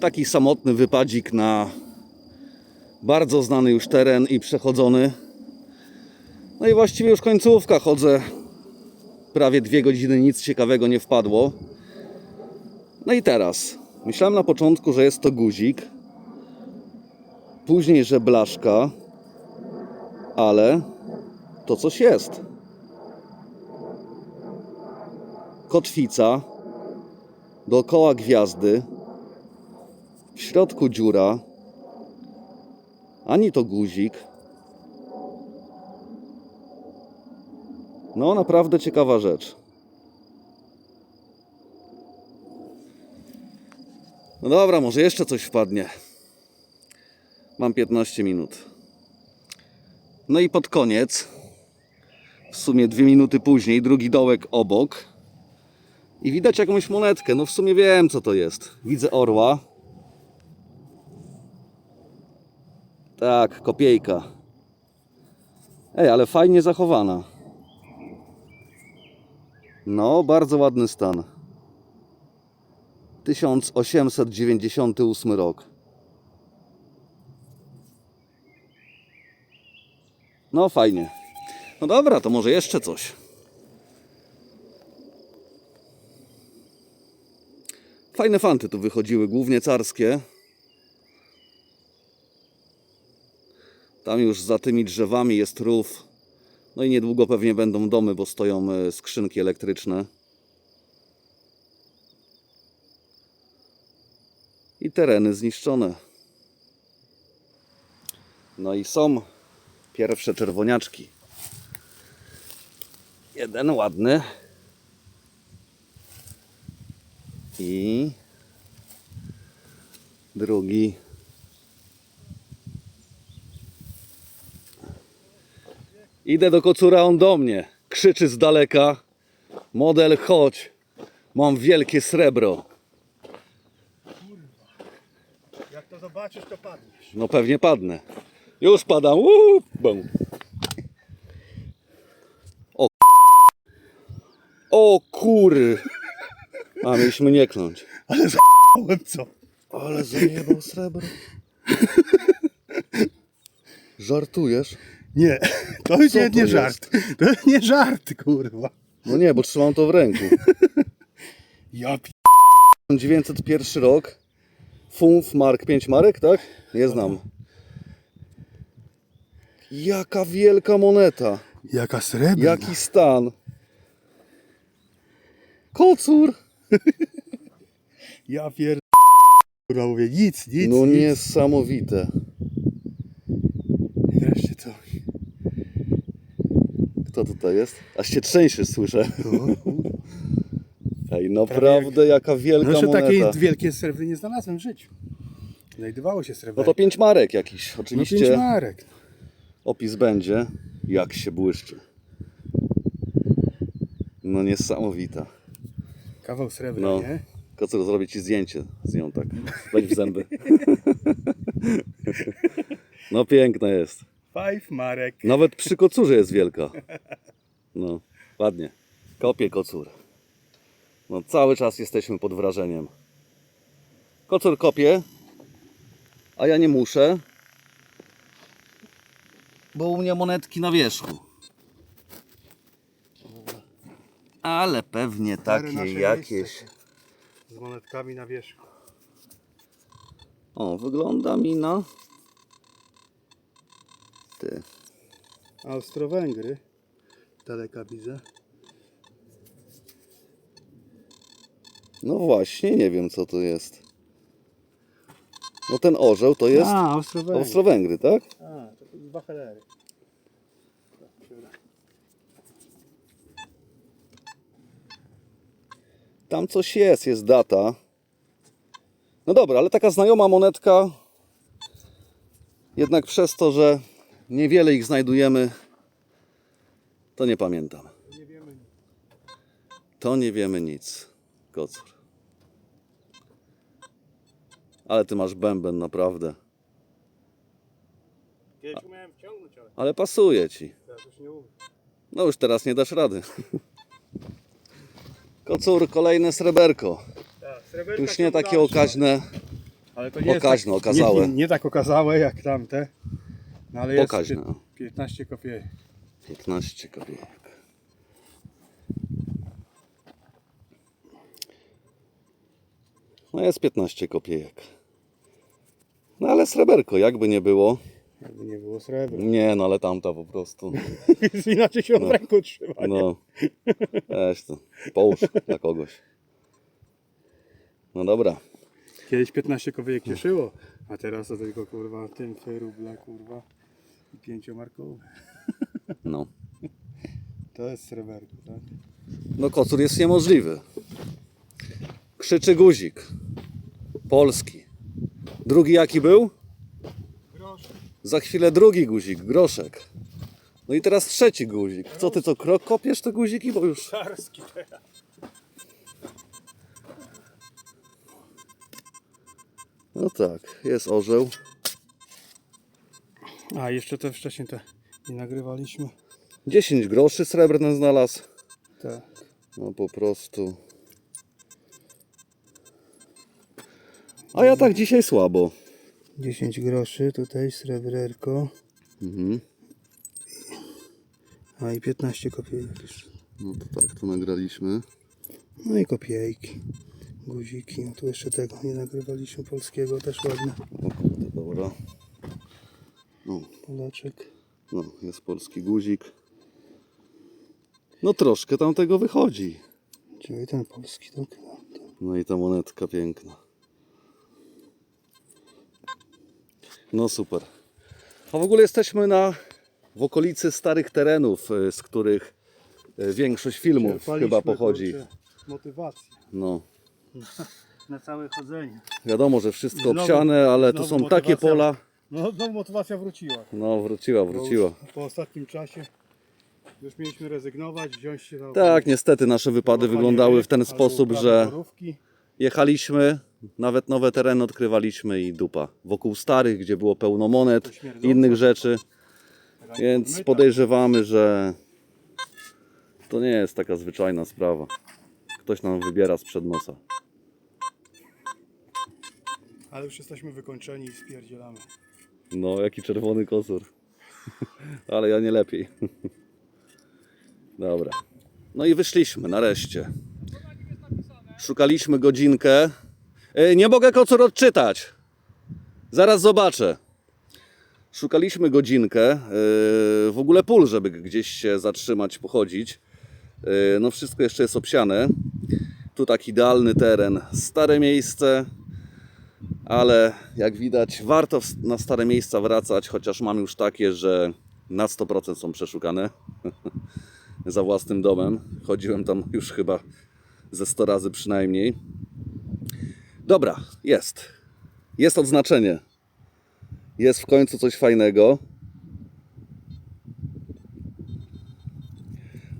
Taki samotny wypadzik na bardzo znany już teren i przechodzony. No i właściwie już końcówka chodzę. Prawie dwie godziny nic ciekawego nie wpadło. No i teraz. Myślałem na początku, że jest to guzik. Później, że blaszka. Ale to coś jest. Kotwica. Dookoła gwiazdy. W środku dziura. Ani to guzik. No, naprawdę ciekawa rzecz. No dobra, może jeszcze coś wpadnie. Mam 15 minut. No i pod koniec, w sumie dwie minuty później, drugi dołek obok. I widać jakąś monetkę. No w sumie wiem co to jest. Widzę orła. Tak, kopiejka. Ej, ale fajnie zachowana. No, bardzo ładny stan. 1898 rok. No, fajnie. No dobra, to może jeszcze coś. Fajne fanty tu wychodziły, głównie carskie. Tam już za tymi drzewami jest rów. No i niedługo pewnie będą domy, bo stoją e, skrzynki elektryczne. I tereny zniszczone. No i są pierwsze czerwoniaczki. Jeden ładny. I drugi Idę do kocura, on do mnie. Krzyczy z daleka. Model, chodź. Mam wielkie srebro. Jak to zobaczysz, to padniesz. No pewnie padnę. Już padam. Uuu, bum. O. O kury. A mieliśmy nie kląć. Ale za***łem co? Ale zajebał srebro. Żartujesz? Nie, to już Co nie, to nie jest? żart. To jest nie żart, kurwa. No nie, bo trzymam to w ręku. Ja p... 901 rok. Funf mark, 5 marek, tak? Nie znam. Jaka wielka moneta. Jaka srebrna. Jaki stan. Kocur. Ja pier... Kurwa mówię, nic, nic, No nic. niesamowite. Wreszcie to. Kto tutaj jest? Aż się trzęsie, słyszę. No, Ej, naprawdę jaka wielka no jeszcze moneta. takiej wielkiej srebry nie znalazłem w życiu. Znajdowało się srebro. No to 5 marek jakiś. no Oczywiście pięć marek. opis będzie. Jak się błyszczy. No niesamowita. Kawał srebra, No. nie? Kocur zrobię ci zdjęcie z nią tak. Weź w zęby. No piękna jest. Five marek. Nawet przy kocurze jest wielka. No, ładnie. Kopie kocur. No cały czas jesteśmy pod wrażeniem. Kocur kopie, a ja nie muszę, bo u mnie monetki na wierzchu. Ale pewnie takie jakieś. Z monetkami na wierzchu. O, wygląda mi na. Ty. Austro-Węgry. Daleka widzę. No właśnie, nie wiem co to jest. No ten orzeł to jest A, Austro-Węgry. Austro-Węgry, tak? A, to dwa helery. Tam coś jest, jest data. No dobra, ale taka znajoma monetka. Jednak przez to, że niewiele ich znajdujemy, to nie pamiętam. Nie wiemy. To nie wiemy nic. Kocur. Ale ty masz bęben, naprawdę. Kiedyś umiałem wciągnąć, ale Ale pasuje ci. teraz już nie umiem. No już teraz nie dasz rady. Kocur, kolejne sreberko. Tak, sreberka Już nie takie dalsze. okaźne, Ale to nie Pokaźne, jest tak, okazałe. Nie, nie tak okazałe jak tamte. No ale jest Pokaźne. pię- 15 kopiejek. 15 kopiejek. No jest 15 kopiejek. No ale sreberko, jakby nie było. Jakby nie było srebra. Nie, no ale tamta po prostu. Inaczej się w ręku trzyma. nie? No. Weź to. Połóż dla kogoś. No dobra. Kiedyś 15 kopiejek cieszyło, a teraz to tylko kurwa tym ruble kurwa i pięciomarkowe. No. To jest sreberko, tak? No kocur jest niemożliwy. Krzyczy guzik. Polski. Drugi jaki był? Grosz. Za chwilę drugi guzik, groszek. No i teraz trzeci guzik. Co ty co, krok kopiesz te guziki? Bo już... Czarski teraz. No tak, jest orzeł. A jeszcze te wcześniej te nie nagrywaliśmy. 10 groszy srebrny znalazł. Tak. No po prostu. A ja tak dzisiaj słabo. 10 groszy, tutaj srebrerko. Mhm. A i 15 kopiejek. No to tak, to nagraliśmy. No i kopiejki. Guziki. No tu jeszcze tego nie nagrywaliśmy polskiego, też ładne. O kurde, dobra. No, Polaczek. No, jest polski guzik. No troszkę tam tego wychodzi. Czyli ten polski, tak? No, to- No i ta monetka piękna. No super. A w ogóle jesteśmy na w okolicy starych terenów, y, z których y, większość filmów Czerpaliśmy, chyba pochodzi. kurczę, Motywację No, na całe chodzenie. wiadomo, że wszystko Znowu- obsiane, ale to znowu są takie motywacja. pola. No znowu motywacja wróciła. No, wróciła, Bo wróciła. już Po ostatnim czasie już mieliśmy rezygnować, wziąć się na Tak, niestety nasze wypady wyglądały w ten albo sposób, że borówki. jechaliśmy, nawet nowe tereny odkrywaliśmy i dupa. Wokół starych, gdzie było pełno monet, innych rzeczy. Rani Więc podmyta. podejrzewamy, że to nie jest taka zwyczajna sprawa. Ktoś nam wybiera sprzed nosa. Ale już jesteśmy wykończeni i spierdzielamy. No, jaki czerwony kosur. Ale ja nie lepiej. Dobra. No i wyszliśmy nareszcie. Szukaliśmy godzinkę. E, Nie mogę kocur odczytać. Zaraz zobaczę. Szukaliśmy godzinkę. e, W ogóle pól, żeby gdzieś się zatrzymać, pochodzić. E, No wszystko jeszcze jest obsiane. Tu tak idealny teren. Stare miejsce ale jak widać warto na stare miejsca wracać, chociaż mam już takie, że na 100% są przeszukane za własnym domem. Chodziłem tam już chyba ze 100 razy przynajmniej. Dobra, jest. Jest odznaczenie. Jest w końcu coś fajnego.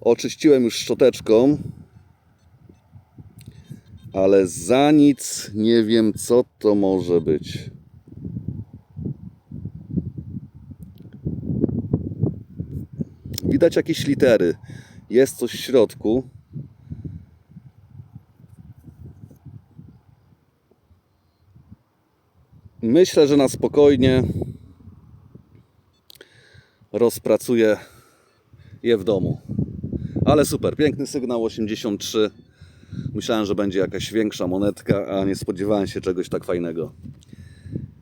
Oczyściłem już szczoteczką ale za nic nie wiem, co to może być. Widać jakieś litery. Jest coś w środku. Myślę, że na spokojnie rozpracuję je w domu. Ale super, piękny sygnał 83. Myślałem, że będzie jakaś większa monetka, a nie spodziewałem się czegoś tak fajnego.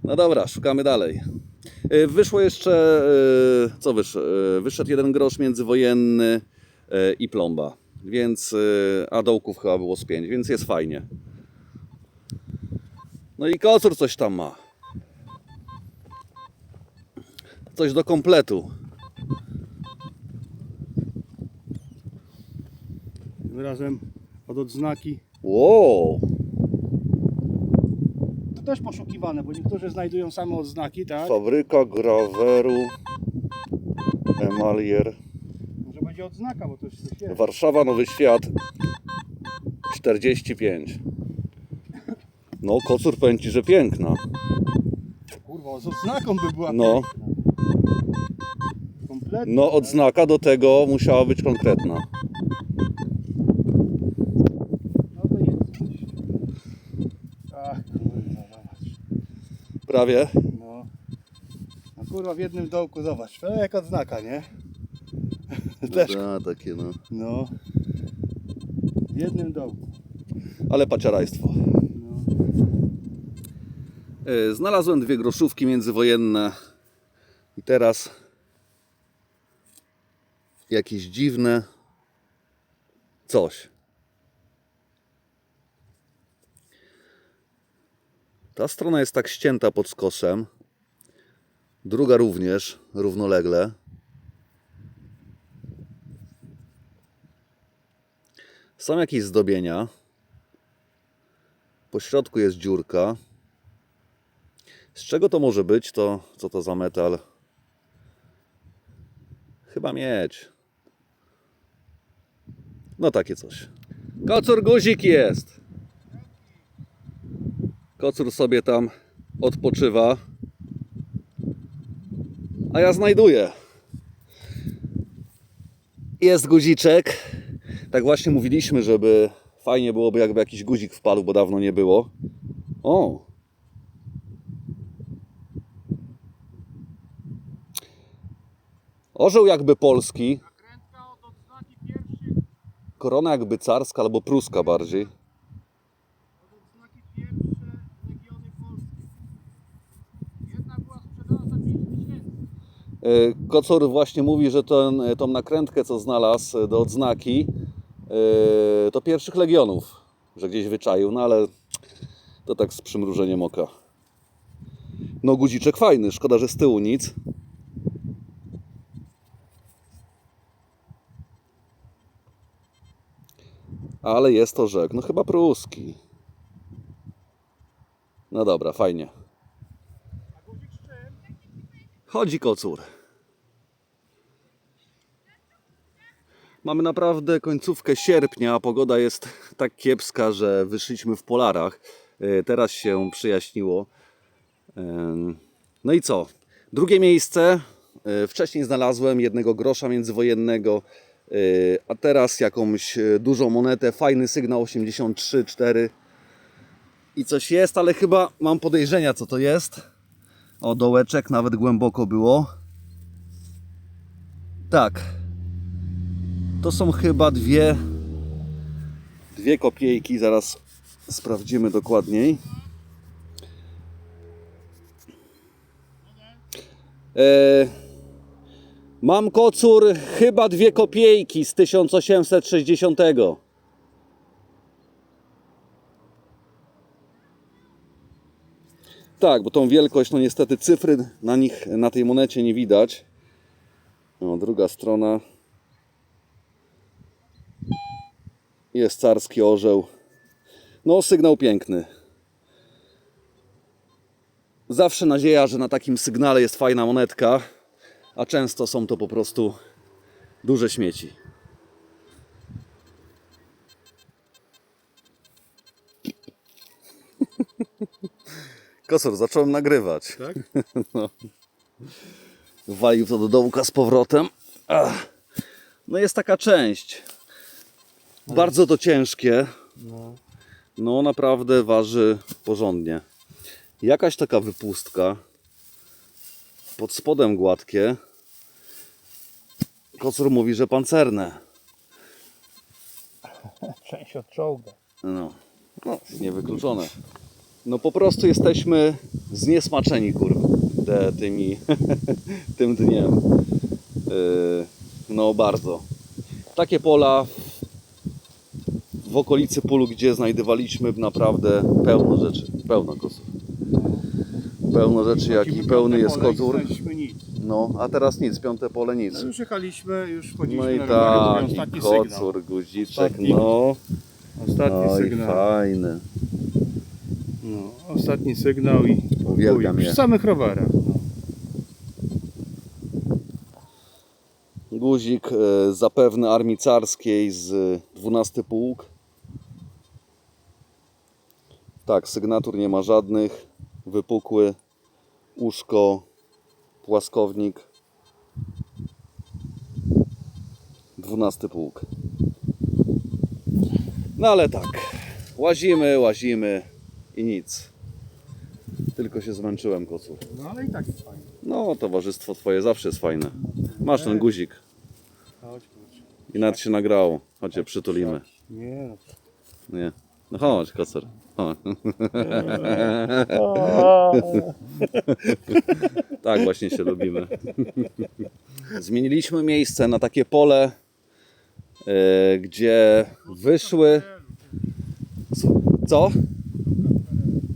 No dobra, szukamy dalej. Y, Wyszło jeszcze, y, co wyszło? Y, Wyszedł jeden grosz międzywojenny i plomba, więc, a dołków chyba było z pięć, więc jest fajnie. No i kocur coś tam ma. Coś do kompletu. Razem od odznaki. Wow, To też poszukiwane, bo niektórzy znajdują same odznaki, tak? fabryka graweru Emalier. Może będzie odznaka, bo to już coś jest. Warszawa, Nowy Świat 45. No, kocur pęci, że piękna. Kurwa, z odznaką by była No. piękna. Kompletnie. No, odznaka do tego musiała być konkretna. No to jest coś. Ach, kurwa, zobacz. Prawie. No. A kurwa w jednym dołku, zobacz, to jak odznaka, nie? Też, Da, takie no. no. W jednym dołku. Ale paciarajstwo. No. E, Znalazłem dwie groszówki międzywojenne i teraz jakieś dziwne coś. Ta strona jest tak ścięta pod skosem, druga również równolegle. Są jakieś zdobienia. Po środku jest dziurka. Z czego to może być? To co to za metal? Chyba miedź. No takie coś. Kocur guzik jest. Kocur sobie tam odpoczywa. A ja znajduję. Jest guziczek. Tak właśnie mówiliśmy, żeby fajnie byłoby jakby jakiś guzik wpadł, bo dawno nie było. O, Orzeł jakby polski. Korona jakby carska albo pruska bardziej. od odznaki pierwsze Legiony Polskie. Jedna była sprzedana za 5 tysięcy. E, Kocor właśnie mówi, że ten, tą nakrętkę, co znalazł do odznaki, e, to pierwszych legionów, że gdzieś wyczaił, no ale to tak z przymrużeniem oka. No guziczek fajny, szkoda, że z tyłu nic. Ale jest to rzek, no chyba pruski. No dobra, fajnie. A guzik z czym? Chodzi kocur. Mamy naprawdę końcówkę sierpnia, a pogoda jest tak kiepska, że wyszliśmy w polarach. E, Teraz się przyjaśniło. Em, No i co? Drugie miejsce. E, Wcześniej znalazłem jednego grosza międzywojennego, e, a teraz jakąś e, dużą monetę, fajny sygnał 83,4 i coś jest, ale chyba mam podejrzenia co to jest. O, dołeczek nawet głęboko było. Tak. To są chyba dwie dwie kopiejki, zaraz sprawdzimy dokładniej. E, mam kocur chyba dwie kopiejki z 1860. Tak, bo tą wielkość, no niestety cyfry na nich, na tej monecie nie widać. No, druga strona. Jest carski orzeł. No, sygnał piękny. Zawsze nadzieja, że na takim sygnale jest fajna monetka, a często są to po prostu duże śmieci. Kosor, zacząłem nagrywać. Tak? Walił to do dołka z powrotem. Ach. No jest taka część. Bardzo to ciężkie. No. No naprawdę waży porządnie. Jakaś taka wypustka. Pod spodem gładkie. Kocur mówi, że pancerne. Część od czołga. No, no niewykluczone. No po prostu jesteśmy zniesmaczeni kurde tymi tym dniem. Yy, no bardzo. Takie pola w okolicy pól, gdzie znajdowaliśmy naprawdę pełno rzeczy. Pełno kosów. Pełno rzeczy, jaki pełny jest kocur. No, a teraz nic, piąte pole nic. No już jechaliśmy, już wchodziliśmy No i na taki ostatni sygnał. kocur, guziczek, Ostatni. no. Ostatni Oj, sygnał. fajny. No, ostatni sygnał i Uwielbiam chuj, je. przy samych rowerach. No. Guzik e, zapewne armii carskiej z 12 pułk. Tak, sygnatur nie ma żadnych. Wypukły uszko, płaskownik. 12 pułk. No ale tak, łazimy, łazimy i nic. Tylko się zmęczyłem, kocur. No ale i tak jest fajnie. No, towarzystwo twoje zawsze jest fajne. Masz ten guzik. Chodź, kurczę. I nawet się nagrało. Chodź, przytulimy. Nie no. Nie. No chodź, kocer. Chodź. tak właśnie się lubimy. Zmieniliśmy miejsce na takie pole, e, gdzie wyszły... Co?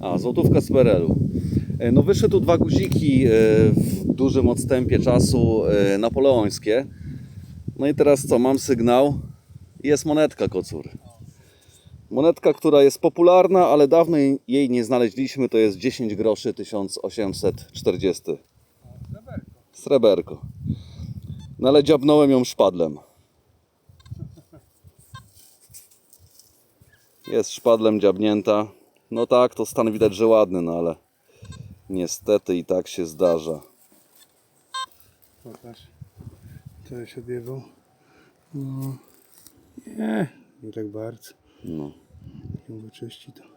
A, złotówka z PRL-u. E, No wyszły tu dwa guziki e, w dużym odstępie czasu e, napoleońskie. No i teraz co, mam sygnał. Jest monetka kocur. Monetka, która jest popularna, ale dawno jej- nie znaleźliśmy, to jest 10 groszy 1840. Sreberko. No ale dziabnąłem ją szpadlem. Jest szpadlem dziabnięta. No tak, to stan widać, że ładny, no ale niestety i tak się zdarza. Pokaż. To się odjebał. No. Nie, nie tak bardzo. No. Nie wyczyści to.